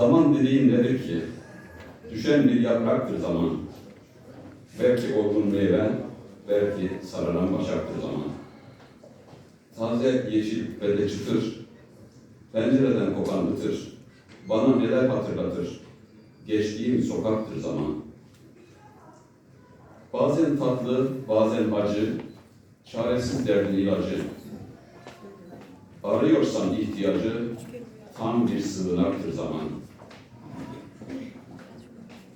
Zaman dediğin nedir ki? Düşen bir yapraktır zaman. Belki olgun meyve, belki sararan başaktır zaman. Taze yeşil ve de çıtır, pencereden kokan ıtır, bana neler hatırlatır, geçtiğim sokaktır zaman. Bazen tatlı, bazen acı, çaresiz derdin ilacı. Arıyorsan ihtiyacı, tam bir sığınaktır zaman.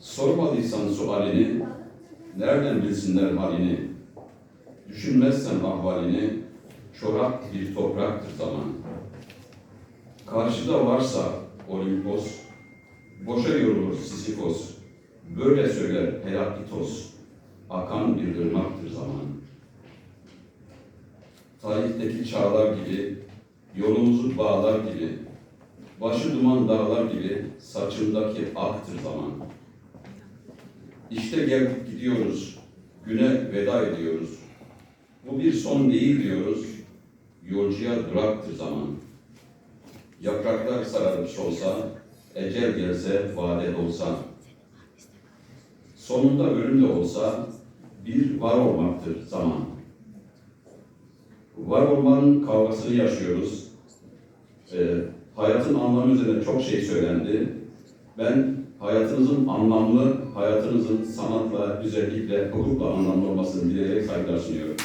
Sormadıysan sualini, nereden bilsinler halini? Düşünmezsen ahvalini, çorak bir topraktır zaman. Karşıda varsa Olimpos, boşa yorulur Sisyphos. Böyle söyler Heraklitos, akan bir ırmaktır zaman. Tarihteki çağlar gibi, yolumuzu bağlar gibi, başı duman dağlar gibi saçımdaki aktır zaman. İşte geldik gidiyoruz, güne veda ediyoruz. Bu bir son değil diyoruz, yolcuya duraktır zaman. Yapraklar sararmış olsa, ecel gelse vade olsa, sonunda ölüm de olsa bir var olmaktır zaman. Var olmanın kavgasını yaşıyoruz. Ee, hayatın anlamı üzerine çok şey söylendi. Ben hayatınızın anlamlı, hayatınızın sanatla, güzellikle, hukukla anlamlı olmasını dileyerek saygılar sunuyorum.